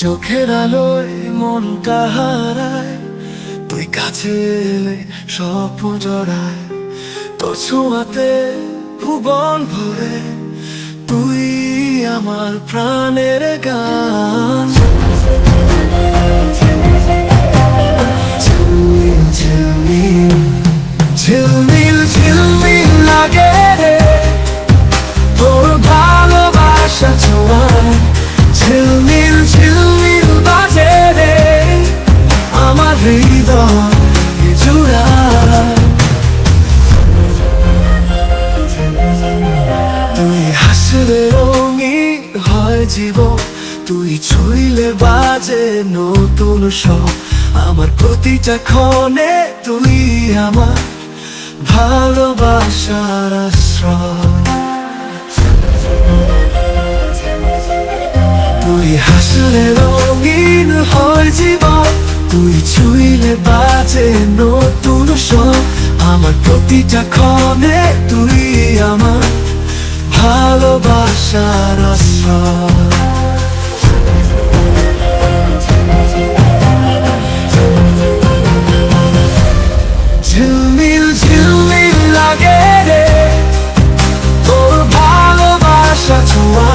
চোখের আলোয় মন কাহারায়, তুই কাছে এলে স্বপ্ন জড়ায়, তো ছোঁয়াতে ভুবন ভরে, তুই আমার প্রাণের গান। জীবন তুই ছুঁইলে বাজে নতুন সব আমার প্রতিটা ক্ষণে তুই আমার ভালোবাসার আশ্রয়। তুই হাসলে রঙিন হয় জীবন, তুই ছুঁইলে বাজে নতুন সব আমার প্রতিটা ক্ষণে তুই আমার ভালোবাসার ঝিলমিল ঝিলমিল লাগে রে তোর ভালোবাসা ছোঁয়া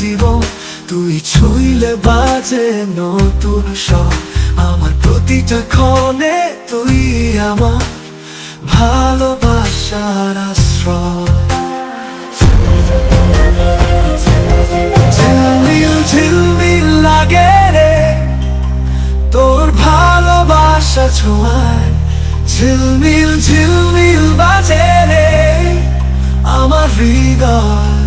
জীবন, তুই ছুঁইলে বাজে নতুন সব আমার প্রতিটা ক্ষণে তুই আমার ভালোবাসার আশ্রয়। ঝিলমিল লাগে রে, তোর ছোঁয়ায়। ঝিলমিল বাজে রে, আমার হৃদয়।